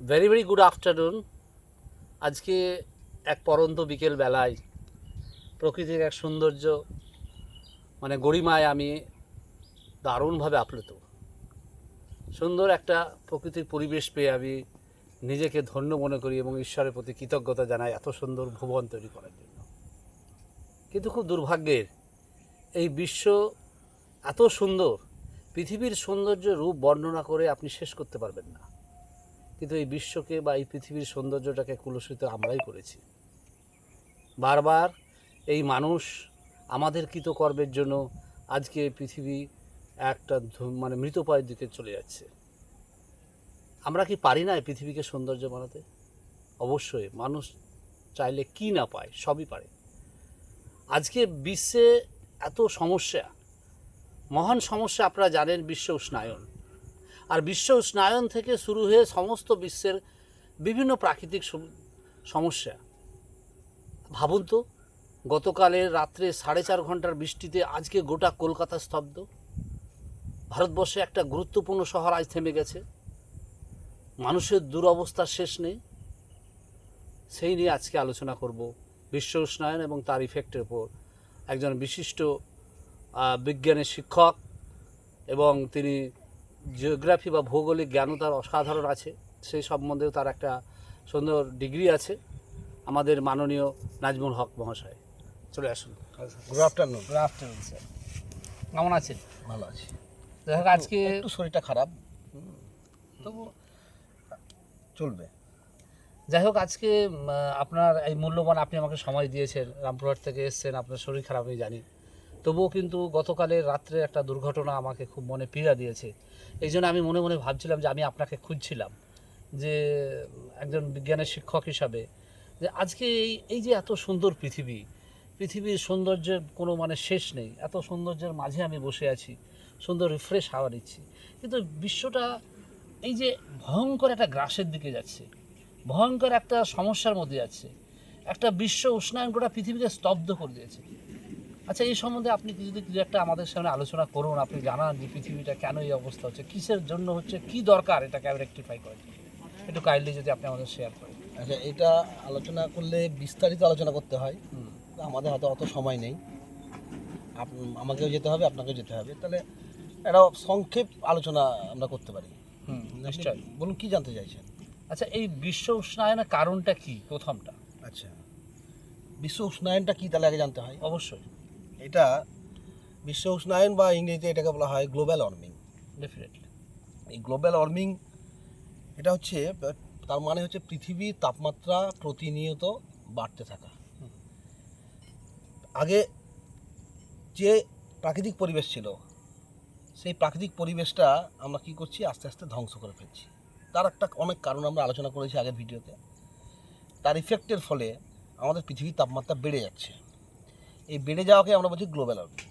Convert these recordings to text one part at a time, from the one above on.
Very very good afternoon আজকে এক পরন্ত বিকেল বেলায় প্রকৃতির এক সৌন্দর্য মানে গরিমায় আমি দারুণভাবে আপ্লুত। সুন্দর একটা প্রকৃতির পরিবেশ পেয়ে আমি নিজেকে ধন্য মনে করি এবং ঈশ্বরের প্রতি কৃতজ্ঞতা জানাই এত সুন্দর ভুবন তৈরি করার জন্য। কিন্তু খুব দুর্ভাগ্যের, এই বিশ্ব এত সুন্দর, পৃথিবীর সৌন্দর্য রূপ বর্ণনা করে আপনি শেষ করতে পারবেন না। কিন্তু এই বিশ্বকে বা এই পৃথিবীর সৌন্দর্যটাকে কুলসিত আমরাই করেছি। বারবার এই মানুষ আমাদের কৃতকর্মের জন্য আজকে পৃথিবী একটা মানে মৃতপায়ের দিকে চলে যাচ্ছে। আমরা কি পারি না পৃথিবীকে সৌন্দর্য বানাতে? অবশ্যই মানুষ চাইলে কি না পায়, সবই পারে। আজকে বিশ্বে এত সমস্যা, মহান সমস্যা আপনারা জানেন বিশ্ব উষ্ণায়ন। আর বিশ্ব উষ্ণায়ন থেকে শুরু হয়ে সমস্ত বিশ্বের বিভিন্ন প্রাকৃতিক সমস্যা। ভাবুন তো, গতকালের রাত্রে সাড়ে চার ঘণ্টার বৃষ্টিতে আজকে গোটা কলকাতা স্তব্ধ। ভারতবর্ষে একটা গুরুত্বপূর্ণ শহর আজ থেমে গেছে। মানুষের দুরবস্থার শেষ নেই। সেই নিয়ে আজকে আলোচনা করব বিশ্ব উষ্ণায়ন এবং তার ইফেক্টের উপর। একজন বিশিষ্ট বিজ্ঞানের শিক্ষক এবং তিনি জিওগ্রাফি বা ভৌগোলিক জ্ঞানও তার অসাধারণ আছে। সেই সম্বন্ধেও তার একটা সুন্দর ডিগ্রি আছে আমাদের মাননীয় নাজমুল হক মহাশয়। চলে আসুন। Good afternoon good afternoon sir কেমন আছেন? ভালো আছি। যাই হোক আজকে একটু শরীরটা খারাপ। তবু চলবে। যাই হোক আজকে আপনার এই মূল্যবান আপনি আমাকে সময় দিয়েছেন। রামপুরহাট থেকে এসেছেন আপনার শরীর খারাপ আমি জানি। তবুও কিন্তু গতকালের রাত্রে একটা দুর্ঘটনা আমাকে খুব মনে পীড়া দিয়েছে। এই জন্য আমি মনে মনে ভাবছিলাম যে আমি আপনাকে খুঁজছিলাম, যে একজন বিজ্ঞানের শিক্ষক হিসাবে, যে আজকে এই এই যে এত সুন্দর পৃথিবী, পৃথিবীর সৌন্দর্যের কোনো মানে শেষ নেই, এত সৌন্দর্যের মাঝে আমি বসে আছি, সুন্দর রিফ্রেশ হাওয়া নিচ্ছি। কিন্তু বিশ্বটা এই যে ভয়ঙ্কর একটা গ্রাসের দিকে যাচ্ছে, ভয়ঙ্কর একটা সমস্যার মধ্যে যাচ্ছে, একটা বিশ্ব উষ্ণায়ন গোটা পৃথিবীকে স্তব্ধ করে দিয়েছে। আচ্ছা এই সম্বন্ধে আপনি যদি কিছু একটা আমাদের সামনে আলোচনা করুন আপনি জানান যে পৃথিবীটা কেন এই অবস্থা হচ্ছে কিসের জন্য হচ্ছে কি দরকার এটাকে রেকটিফাই জন্য? একটু কাইন্ডলি যদি আপনি আমাদের শেয়ার করেন। আচ্ছা এটা আলোচনা করলে বিস্তারিত আলোচনা করতে হয়। আমাদের হাতে অত সময় নেই। আমাকেও যেতে হবে আপনাকেও যেতে হবে। তাহলে একটা সংক্ষেপ আলোচনা আমরা করতে পারি। নিশ্চয়ই। বলুন কি জানতে চাইছেন? আচ্ছা এই বিশ্ব উষ্ণায়নের কারণটা কি প্রথমটা? আচ্ছা। বিশ্ব উষ্ণায়নটা কি তাহলে আগে জানতে হয়? অবশ্যই। এটা বিশ্ব উষ্ণায়ন বা ইংরেজিতে এটাকে বলা হয় গ্লোবাল ওয়ার্মিং ডেফিনেটলি এই গ্লোবাল ওয়ার্মিং এটা হচ্ছে, তার মানে হচ্ছে পৃথিবীর তাপমাত্রা প্রতিনিয়ত বাড়তে থাকা। আগে যে প্রাকৃতিক পরিবেশ ছিল, সেই প্রাকৃতিক পরিবেশটা আমরা কি করছি? আস্তে আস্তে ধ্বংস করে ফেলছি। তার একটা অনেক কারণ আমরা আলোচনা করেছি আগের ভিডিওতে। তার ইফেক্টের ফলে আমাদের পৃথিবীর তাপমাত্রা বেড়ে যাচ্ছে। এই বেড়ে যাওয়াকে আমরা বলছি গ্লোবাল ওয়ার্মিং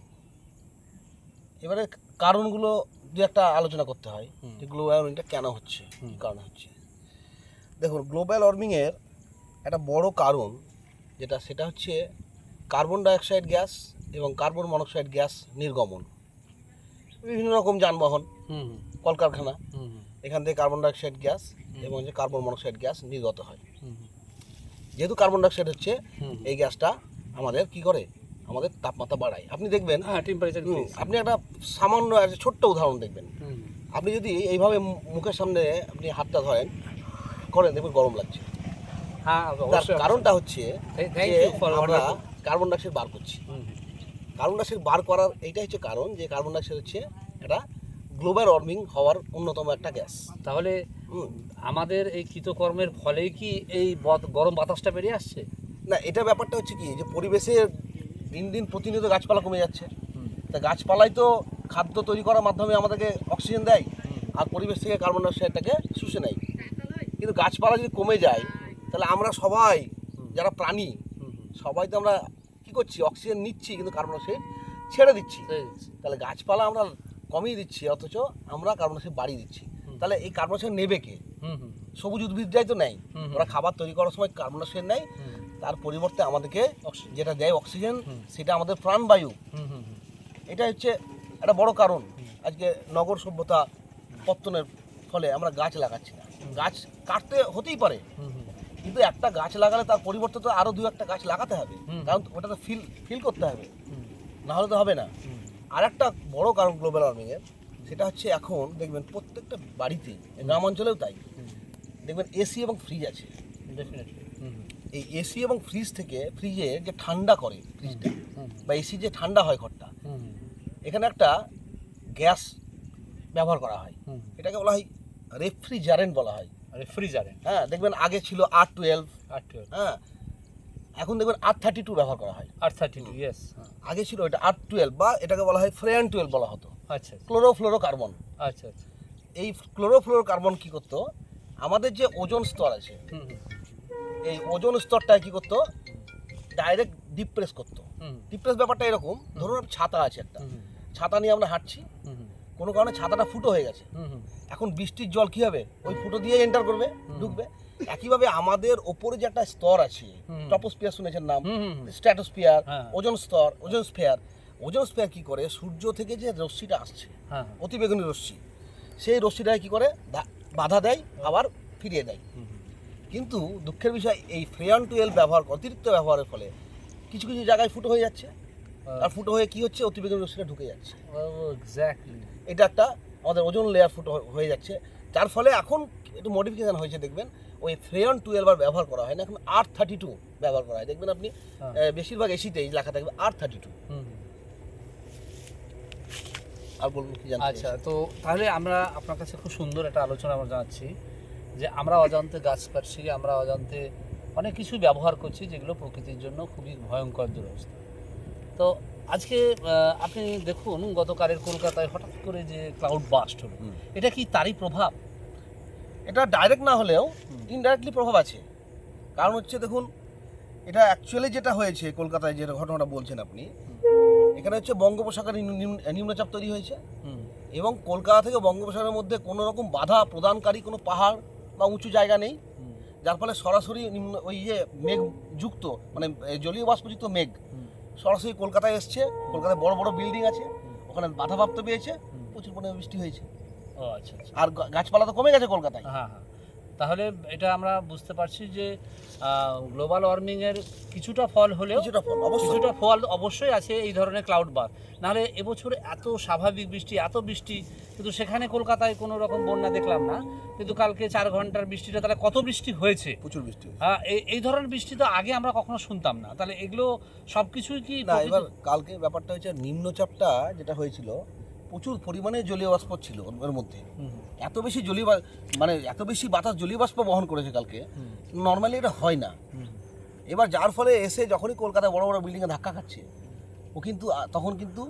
এবারে কারণগুলো দু একটা আলোচনা করতে হয় যে গ্লোবাল ওয়ার্মিংটা কেন হচ্ছে কী। কারণে হচ্ছে। দেখুন গ্লোবাল ওয়ার্মিংয়ের একটা বড় কারণ যেটা সেটা হচ্ছে কার্বন ডাইঅক্সাইড গ্যাস এবং কার্বন মনোক্সাইড গ্যাস নির্গমন। বিভিন্ন রকম যানবাহন কলকারখানা এখান থেকে কার্বন ডাইঅক্সাইড গ্যাস এবং যে কার্বন মনোক্সাইড গ্যাস নির্গত হয়। যেহেতু কার্বন ডাইঅক্সাইড হচ্ছে এই গ্যাসটা আমাদের কি করে? আমাদের তাপমাত্রা বাড়ায়। আপনি দেখবেন হ্যাঁ টেম্পারেচার আপনি একটা সামান্য একটা ছোট্ট উদাহরণ দেখবেন। আপনি যদি এইভাবে মুখের সামনে আপনি হাতটা ধরেন করেন দেখবেন গরম লাগছে। হ্যাঁ তার কারণটা হচ্ছে আমরা কার্বন ডাইঅক্সাইড বার করছি। কার্বন ডাইঅক্সাইড বার করার এইটাই হচ্ছে কারণ যে কার্বন ডাইঅক্সাইড হচ্ছে এটা গ্লোবাল ওয়ার্মিং হওয়ার অন্যতম একটা গ্যাস তাহলে আমাদের এই কৃতকর্মের ফলেই কি এই গরম বাতাসটা বেরিয়ে আসছে? না এটা ব্যাপারটা হচ্ছে কি? যে পরিবেশের দিন দিন প্রতিনিয়ত গাছপালা কমে যাচ্ছে। তা গাছপালাই তো খাদ্য তৈরি করার মাধ্যমে আমাদেরকে অক্সিজেন দেয় আর পরিবেশ থেকে কার্বন ডাইঅক্সাইডটাকে শুষে নেয়। কিন্তু গাছপালা যদি কমে যায় তাহলে আমরা সবাই যারা প্রাণী সবাই তো আমরা কি করছি? অক্সিজেন নিচ্ছি কিন্তু কার্বন ডাইঅক্সাইড ছেড়ে দিচ্ছি। তাহলে গাছপালা আমরা কমিয়ে দিচ্ছি অথচ আমরা কার্বন ডাইঅক্সাইড বাড়িয়ে দিচ্ছি। তাহলে এই কার্বন ডাইঅক্সাইড নেবে কে? সবুজ উদ্ভিদরাই তো নেয়। হুম। ওরা খাবার তৈরি করার সময় কার্বন ডাইঅক্সাইড নেয় তার পরিবর্তে আমাদেরকে যেটা দেয় অক্সিজেন সেটা আমাদের প্রাণবায়ু। এটা হচ্ছে একটা বড় কারণ। আজকে নগর সভ্যতা পত্তনের ফলে আমরা গাছ লাগাচ্ছি না। গাছ কাটতে হতেই পারে। কিন্তু একটা গাছ লাগালে তার পরিবর্তে তো আরও দু একটা গাছ লাগাতে হবে। কারণ ওটা তো ফিল ফিল করতে হবে। না হলে তো হবে না। আর একটা বড় কারণ গ্লোবাল ওয়ার্মিং এর সেটা হচ্ছে এখন দেখবেন প্রত্যেকটা বাড়িতে গ্রাম অঞ্চলেও তাই। দেখবেন এসি এবং ফ্রিজ আছে। এই এসি এবং ফ্রিজ থেকে ফ্রিজে যে ঠান্ডা করে ফ্রিজটা বা এসি যে ঠান্ডা হয় ঘরটা হুম এখানে একটা গ্যাস ব্যবহার করা হয়। এটাকে বলা হয় রেফ্রিজারেন্ট বলা হয়। রেফ্রিজারেন্ট হ্যাঁ দেখবেন আগে ছিল আর টুয়েলভ আর টুয়েলভ হ্যাঁ এখন দেখবেন আর থার্টি টু ব্যবহার করা হয়। আর থার্টি টু ইয়েস আগে ছিল এটা আর টুয়েলভ বা এটাকে বলা হয় ফ্রেয়ান টুয়েলভ বলা হতো। আচ্ছা ক্লোরোফ্লোরো কার্বন আচ্ছা আচ্ছা। এই ক্লোরোফ্লোরো কার্বন কী করতো? আমাদের যে ওজন স্তর আছে এই ওজন স্তরটা কি করতো? ডাইরেক্ট ডিপ্রেস করতো। ডিপ্রেস ব্যাপারটা এরকম ধরুন ছাতা আছে একটা। ছাতা নিয়ে আমরা হাঁটছি কোনো কারণে ছাতাটা ফুটো হয়ে গেছে। এখন বৃষ্টির জল কি হবে? ওই ফুটো দিয়ে এন্টার করবে ঢুকবে। একইভাবে আমাদের ওপরে যে একটা স্তর আছে। টপোস্পিয়ার শুনেছেন নাম? স্ট্র্যাটোস্পিয়ার হ্যাঁ। ওজন স্তর ওজন স্ফেয়ার ওজন স্ফেয়ার কি করে? সূর্য থেকে যে রশ্মিটা আসছে হ্যাঁ অতিবেগুনি রশ্মি সেই রশ্মিটাকে কি করে? বাধা দেয় আবার ফিরিয়ে দেয়। কিন্তু দুঃখের বিষয় এই ফ্রেয়ান টুয়েল ব্যবহার অতিরিক্ত ব্যবহারের ফলে কিছু কিছু জায়গায় ফুটো হয়ে যাচ্ছে। আর ফুটো হয়ে কি হচ্ছে? অতিবেগুনি রশ্মিটা ঢুকে যাচ্ছে। এক্স্যাক্টলি এটা একটা আমাদের ওজন লেয়ার ফুটো হয়ে- হয়ে যাচ্ছে। যার ফলে এখন একটু মডিফিকেশন হয়েছে দেখবেন। ওই ফ্রেয়ন টুয়েলভ আর ব্যবহার করা হয় না এখন আর থার্টি টু ব্যবহার করা হয়। দেখবেন আপনি হ্যাঁ। বেশিরভাগ এসিতেই লেখা থাকবে আর থার্টি টু। আর বলুন কি জানতে আচ্ছা তো তাহলে আমরা আপনার কাছে খুব সুন্দর একটা আলোচনা আমরা জানাচ্ছি যে আমরা অজান্তে গাছ কাটছি আমরা অজান্তে অনেক কিছু ব্যবহার করছি যেগুলো প্রকৃতির জন্য খুবই ভয়ঙ্কর দুরবস্থা। তো আজকে আপনি দেখুন গতকালের কলকাতায় হঠাৎ করে যে ক্লাউড বাস্ট হলো এটা কি তারই প্রভাব? এটা ডাইরেক্ট না হলেও। ইনডাইরেক্টলি প্রভাব আছে। কারণ হচ্ছে দেখুন এটা অ্যাকচুয়ালি যেটা হয়েছে কলকাতায় যে ঘটনাটা বলছেন আপনি এখানে হচ্ছে বঙ্গোপসাগরে নিম্ন- নিম্ন- নিম্নচাপ তৈরি হয়েছে। এবং কলকাতা থেকে বঙ্গোপসাগরের মধ্যে কোনো রকম বাধা প্রদানকারী কোনো পাহাড় বা উঁচু জায়গা নেই। যার ফলে সরাসরি নিম্ন ওই যে মেঘ যুক্ত মানে জলীয় বাষ্পযুক্ত মেঘ সরাসরি কলকাতায় এসছে। কলকাতায় বড় বড় বিল্ডিং আছে। ওখানে বাধাপ্রাপ্ত পেয়েছে। প্রচুর পরিমাণে বৃষ্টি হয়েছে। আচ্ছা আচ্ছা। আর গাছপালা তো কমে গেছে কলকাতায়। হ্যাঁ হ্যাঁ। তাহলে এটা আমরা বুঝতে পারছি যে গ্লোবাল ওয়ার্মিং এর কিছুটা ফল হলেও কিছুটা ফল অবশ্যই। আছে এই ধরনের ক্লাউড বার নাহলে এবছর এত স্বাভাবিক বৃষ্টি এত বৃষ্টি কিন্তু সেখানে কলকাতায় কোনো রকম বন্যা দেখলাম না। কিন্তু কালকে চার ঘণ্টার বৃষ্টিটা তাহলে কত বৃষ্টি হয়েছে? প্রচুর বৃষ্টি এই- এই ধরনের বৃষ্টি তো আগে আমরা কখনো শুনতাম না। তাহলে এগুলো সব কিছুই কি না এবার কালকে ব্যাপারটা হচ্ছে নিম্নচাপটা যেটা হয়েছিল প্রচুর পরিমাণে জলীয় বাষ্প ছিল ওর মধ্যে। এত বেশি জলীয় মানে এত বেশি বাতাস জলীয় বাষ্প বহন করেছে কালকে নর্মালি এটা হয় না। এবার যার ফলে এসে যখনই কলকাতায় বড় বড় বিল্ডিংয়ে ধাক্কা খাচ্ছে ও কিন্তু তখন কিন্তু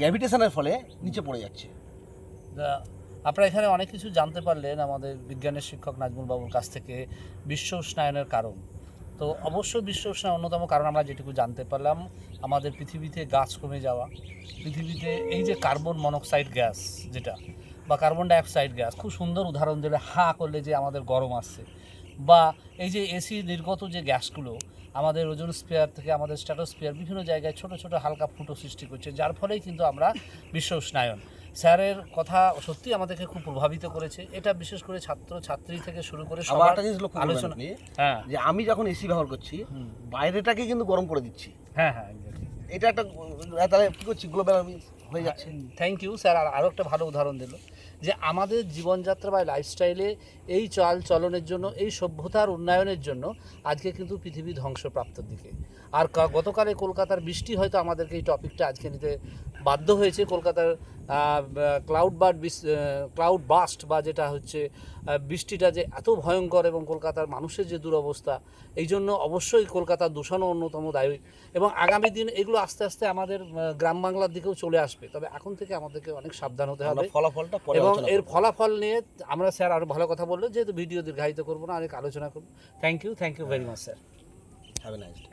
গ্র্যাভিটেশনের ফলে নিচে পড়ে যাচ্ছে। আপনারা এখানে অনেক কিছু জানতে পারলেন আমাদের বিজ্ঞানের শিক্ষক নাজমুল বাবুর কাছ থেকে বিশ্ব উষ্ণায়নের কারণ। তো অবশ্যই বিশ্ব উষ্ণায়ন অন্যতম কারণ আমরা যেটুকু জানতে পারলাম, আমাদের পৃথিবীতে গাছ কমে যাওয়া, পৃথিবীতে এই যে কার্বন মনোক্সাইড গ্যাস যেটা, বা কার্বন ডাইঅক্সাইড গ্যাস, খুব সুন্দর উদাহরণ দিলে হা করলে যে আমাদের গরম আসছে। বা এই যে এসি নির্গত যে গ্যাসগুলো, আমাদের ওজন স্পেয়ার থেকে আমাদের স্ট্যাটোস্ফিয়ার বিভিন্ন জায়গায় ছোট ছোট হালকা ফুটো সৃষ্টি করছে, যার ফলেই কিন্তু আমরা বিশ্ব উষ্ণায়ন স্যারের কথা সত্যি আমাদেরকে খুব প্রভাবিত করেছে। এটা বিশেষ করে ছাত্র ছাত্রী থেকে শুরু করে সবার একটা জিনিস লক্ষ্য আলোচনা। হ্যাঁ। যে আমি যখন এসি ব্যবহার করছি বাইরেটাকে কিন্তু গরম করে দিচ্ছি। হ্যাঁ হ্যাঁ এটা একটা তাহলে কি করছি? গ্লোবাল হয়ে যাচ্ছে। থ্যাংক ইউ স্যার আর আরও একটা ভালো উদাহরণ দিল যে আমাদের জীবনযাত্রা বা লাইফস্টাইলে এই চাল চলনের জন্য এই সভ্যতার উন্নয়নের জন্য আজকে কিন্তু পৃথিবী ধ্বংসপ্রাপ্তর দিকে। আর গতকালে কলকাতার বৃষ্টি হয়তো আমাদেরকে এই টপিকটা আজকে নিতে বাধ্য হয়েছে। কলকাতার ক্লাউড বার্ড ক্লাউড বাস্ট বা যেটা হচ্ছে বৃষ্টিটা যে এত ভয়ঙ্কর এবং কলকাতার মানুষের যে দুরবস্থা এই জন্য অবশ্যই কলকাতার দূষণও অন্যতম দায়ী। এবং আগামী দিন এগুলো আস্তে আস্তে আমাদের গ্রাম বাংলার দিকেও চলে আসবে। তবে এখন থেকে আমাদেরকে অনেক সাবধান হতে হবে। ফলাফলটা এবং এর ফলাফল নিয়ে আমরা স্যার আরও ভালো কথা বলল যেহেতু ভিডিও দীর্ঘায়িত করব না অনেক আলোচনা করব। Thank you thank you very much sir a nice day.